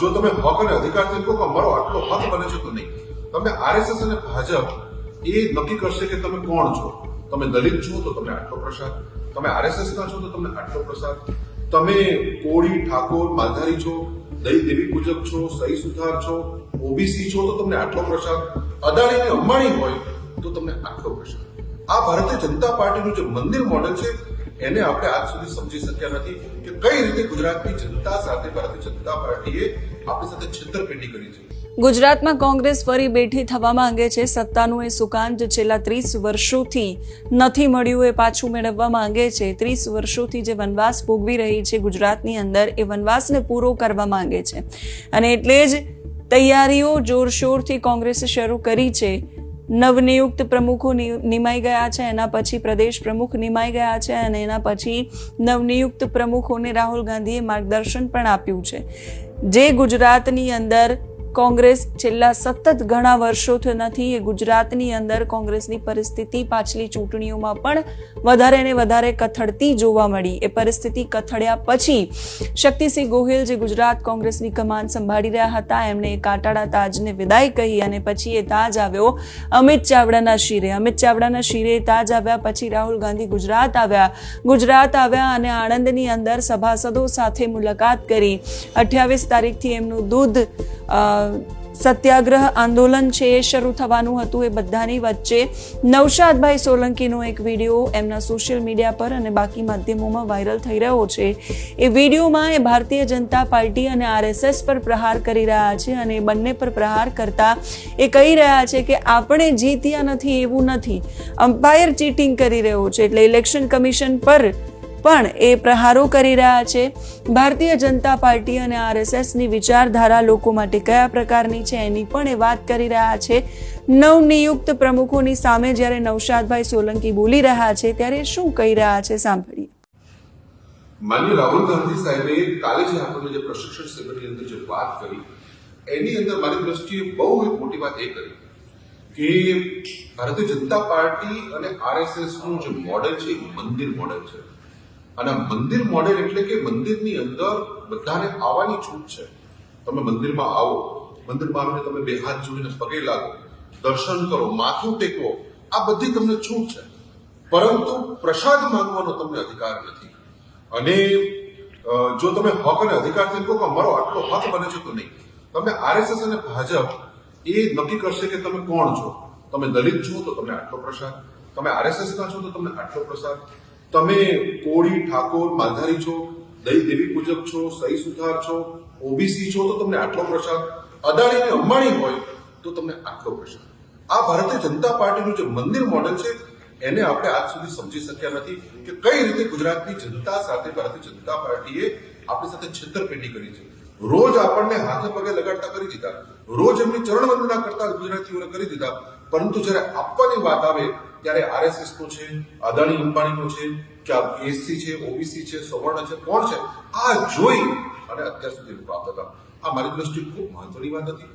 જો તમે હક અને અધિકારથી કહો કે અમારો આટલો હક બને છે તો નહીં. તમે આરએસએસ અને ભાજપ એ નક્કી કરશે કે તમે કોણ છો. તમે દલિત છો તો તમને આટલો પ્રસાદ. તમે આરએસએસ ના છો તો તમને આટલો પ્રસાદ. તમે કોળી ઠાકોર માલધારી છો દઈ દેવી પૂજક છો, સહી સુથાર છો, ઓબીસી છો તો તમને આટલો પ્રસાદ. અદાણી અંબાણી હોય તો તમને આટલો પ્રસાદ. આ ભારતીય જનતા પાર્ટીનું જે મંદિર મોડેલ છે એને આપણે આજ સુધી સમજી શક્યા નથી કે કઈ રીતે ગુજરાતની જનતા સાથે ભારતીય જનતા પાર્ટીએ આપણી સાથે છેતરપિંડી કરી છે. ગુજરાતમાં કોંગ્રેસ ફરી બેઠી થવા માંગે છે. સત્તાનું એ સુકાન જે છેલ્લા ત્રીસ વર્ષોથી નથી મળ્યું એ પાછું મેળવવા માંગે છે. ત્રીસ વર્ષોથી જે વનવાસ ભોગવી રહી છે ગુજરાતની અંદર એ વનવાસને પૂરો કરવા માંગે છે. અને એટલે જ તૈયારીઓ જોરશોરથી કોંગ્રેસે શરૂ કરી છે. નવનિયુક્ત પ્રમુખો નિમાઈ ગયા છે, એના પછી પ્રદેશ પ્રમુખ નિમાઈ ગયા છે અને એના પછી નવનિયુક્ત પ્રમુખોને રાહુલ ગાંધીએ માર્ગદર્શન પણ આપ્યું છે. જે ગુજરાતની અંદર કોંગ્રેસ છેલ્લા સતત ઘણા વર્ષોથી નથી, એ ગુજરાતની અંદર કોંગ્રેસની પરિસ્થિતિ, પાછલી ચૂંટણીઓમાં પણ વધારે ને વધારે કથળતી જોવા મળી. એ પરિસ્થિતિ કથળ્યા પછી શક્તિસિંહ ગોહિલ જે ગુજરાત કોંગ્રેસની કમાન સંભાળી રહ્યા હતા, એમણે એ કાટાળા તાજને વિદાય કહી અને પછી એ તાજ આવ્યો અમિત ચાવડાના શિરે. અમિત ચાવડાના શિરે તાજ આવ્યા પછી રાહુલ ગાંધી ગુજરાત આવ્યા. ગુજરાત આવ્યા અને આણંદની અંદર સભાસદો સાથે મુલાકાત કરી. અઠ્યાવીસ તારીખથી એમનું દૂધ સત્યાગ્રહ આંદોલન છે એ શરૂ થવાનું હતું એ બધાની વચ્ચે. નવશાદભાઈ સોલંકીનો એક વીડિયો એમના સોશિયલ મીડિયા પર અને બાકી માધ્યમોમાં વાયરલ થઈ રહ્યો છે. એ વિડીયોમાં એ ભારતીય જનતા પાર્ટી અને આરએસએસ પર પ્રહાર કરી રહ્યા છે અને બંને પર પ્રહાર કરતા એ કહી રહ્યા છે કે આપણે જીત્યા નથી એવું નથી. અમ્પાયર ચીટિંગ કરી રહ્યો છે એટલે ઇલેક્શન કમિશન પર પણ એ પ્રહારો કરી રહ્યા છે. ભારતીય જનતા પાર્ટી અને આરએસએસની વિચારધારા લોકો માટે કયા પ્રકારની છે એની પણ એ વાત કરી રહ્યા છે. નવનિયુક્ત પ્રમુખોની સામે જ્યારે નૌશાદભાઈ સોલંકી બોલી રહ્યા છે ત્યારે શું કહી રહ્યા છે સાંભળીએ. માન્ય રાહુલ ગાંધી સાહેબે કાલે જે આપણને જે પ્રશિક્ષણ સેમિનારની અંદર જે વાત કરી, એની અંદર મારી દ્રષ્ટિએ બહુ એક મોટી વાત એ કરી કે ભારતીય જનતા પાર્ટી અને આરએસએસનું જે મોડેલ છે એ મંદિર મોડેલ છે. અને મંદિર મોડેલ એટલે કે મંદિરની અંદર બધાને આવવાની છૂટ છે. તમે મંદિરમાં આવો, મંદિરમાં આવીને તમે બે હાથ જોઈને પગે લાગો, દર્શન કરો, માથું ટેકવો આ બધી તમને છૂટ છે. પરંતુ પ્રસાદ માંગવાનો તમને અધિકાર નથી. અને જો તમે હક અને અધિકારથી કહો કે અમારો આટલો હક બને છે તો નહીં. તમે આરએસએસ અને ભાજપ એ નક્કી કરશે કે તમે કોણ છો? તમે દલિત છો તો તમને આટલો પ્રસાદ. તમે આરએસએસના છો તો તમને આટલો પ્રસાદ. તમે કોળી, ઠાકોર, માલધારી છો દહીં દેવી પૂજક છો, સહી સુથાર છો, ઓબીસી છો, તો તમને આટલો પ્રસાદ, અદાણી અને અંબાણી હોય, તો તમને આટલો પ્રસાદ. આ ભારતીય જનતા પાર્ટીનું જે મંદિર મોડેલ છે, એને આપણે આજ સુધી સમજી શક્યા નથી કે કઈ રીતે ગુજરાતની જનતા સાથે ભારતીય જનતા પાર્ટીએ આપણી સાથે છેતરપિંડી કરી છે. રોજ આપણને હાથે પગે લગાડતા કરી દીધા. રોજ એમની ચરણ વંદના કરતા ગુજરાતીઓને કરી દીધા. પરંતુ જ્યારે આપવાની વાત આવે ત્યારે આરએસએસ નો છે, અદાણી અંબાણીનો છે, કે આ એસસી છે ઓબીસી છે, સવર્ણ છે, કોણ છે, આ જોઈ અને અત્યાર સુધી પ્રાપ્ત હતા. આ મારી દ્રષ્ટિએ ખૂબ મહત્વની વાત હતી.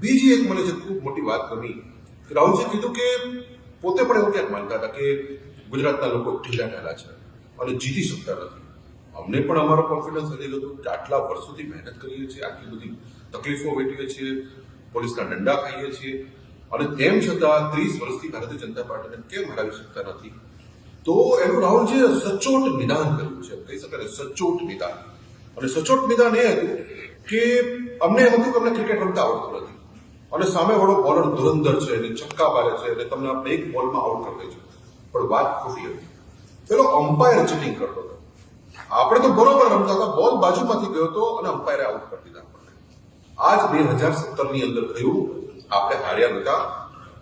બીજી એક મને જે ખૂબ મોટી વાત ગમી રાહુલજી કીધું કે પોતે પણ એવું ક્યાંક માનતા હતા કે ગુજરાતના લોકો ઢીલા ઢાલા છે અને જીતી શકતા નથી. અમને પણ અમારો કોન્ફિડન્સ વધી ગયો કે આટલા વર્ષોથી મહેનત કરીએ છીએ, આટલી બધી તકલીફો વેઠીએ છીએ, પોલીસના દંડા ખાઈએ છીએ અને તેમ છતાં ત્રીસ વર્ષથી ભારતીય જનતા પાર્ટીને કેમ હરાવી શકતા નથી? તો એનું રાહુલજીએ સચોટ નિદાન કર્યું છે, કહી શકાય સચોટ નિદાન. અને સચોટ નિદાન એ હતું કે અમને એમ હતું કે અમને ક્રિકેટ રમતા આવડતું નથી. અને સામેવાળો બોલર ધુરંધર છે અને છક્કા મારે છે અને તમને આપણે એક બોલમાં આઉટ કરી છે પણ વાત ખોટી હતી. પેલો અમ્પાયર ચીટિંગ કરતો હતો. આપણે તો બરોબર રમતા હતા બોલ બાજુમાંથી ગયો હતો અને અમ્પાયરે આઉટ કરી દીધા આપણને. આજ બે હજાર સત્તરની અંદર થયું આપણે હાર્યા હતા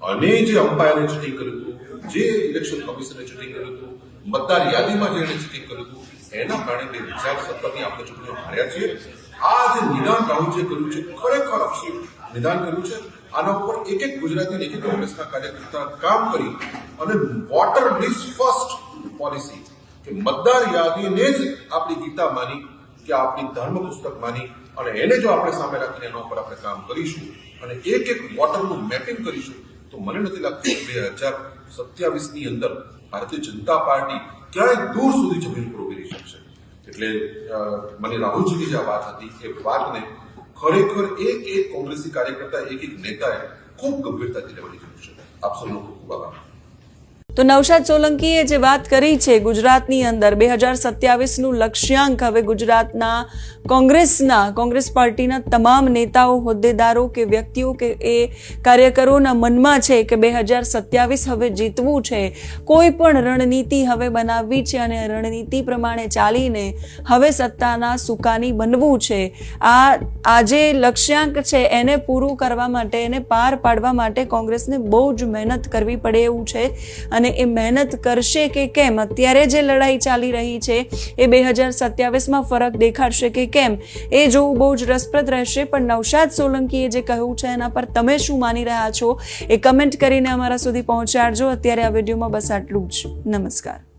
અને જે અમ્પાયરે ચીટિંગ કર્યું હતું, જે ઇલેક્શન કમિશને ચીટિંગ કર્યું હતું, મતદાર યાદીમાં જેણે ચીટિંગ કર્યું હતું, એના કારણે બે હજાર સત્તરની આપણે ચૂંટણીઓ હાર્યા છીએ. આ જે નિદાન રાહુલજીએ કર્યું છે, ખરેખર અક્ષી નિદાન કર્યું છે. આના ઉપર એક એક ગુજરાતી એક એક કોંગ્રેસના કાર્યકર્તા કામ કરી અને વોટર લિસ્ટ ફર્સ્ટ પોલિસી, કે મતદાર યાદીને જ આપણી ગીતા માની કે આપણી ધર્મ પુસ્તક માની અને એને જો આપણે સામે રાખીને એના ઉપર આપણે કામ કરીશું અને એક એક વોટરનું મેપિંગ કરીશું, તો મને નથી લાગતું બે હજાર સત્યાવીસની અંદર ભારતીય જનતા પાર્ટી ક્યાંય દૂર સુધી જમીન પર ઊભી રહી શકશે. એટલે મને રાહુલજીની જે વાત હતી, એ વાતને ખરેખર એક એક કોંગ્રેસી કાર્યકર્તા, એક એક નેતાએ ખૂબ ગંભીરતાથી લેવાની જરૂર છે. આપ સૌનો ખૂબ ખૂબ આભાર. તો નવશાદ સોલંકીએ જે વાત કરી છે ગુજરાતની અંદર, બે હજાર સત્યાવીસનું લક્ષ્યાંક, હવે ગુજરાતના કોંગ્રેસના, કોંગ્રેસ પાર્ટીના તમામ નેતાઓ, હોદ્દેદારો કે વ્યક્તિઓ કે એ કાર્યકરોના મનમાં છે કે બે હજાર સત્યાવીસ હવે જીતવું છે. કોઈ પણ રણનીતિ હવે બનાવવી છે અને રણનીતિ પ્રમાણે ચાલીને હવે સત્તાના સુકાની બનવું છે. આ આ જે લક્ષ્યાંક છે એને પૂરું કરવા માટે, એને પાર પાડવા માટે કોંગ્રેસને બહુ જ મહેનત કરવી પડે એવું છે. અને એ મહેનત કરશે કે કેમ? અત્યારે જે લડાઈ ચાલી રહી છે, એ બે હજાર સત્યાવીસમાં ફરક દેખાડશે કે કેમ? એ જોવું બહુ જ રસપ્રદ રહેશે, પણ નવશાદ સોલંકીએ જે કહ્યું છે એના પર તમે શું માની રહ્યા છો, એ કમેન્ટ કરીને અમારા સુધી પહોંચાડજો. અત્યારે આ વિડીયોમાં બસ આટલું જ. નમસ્કાર.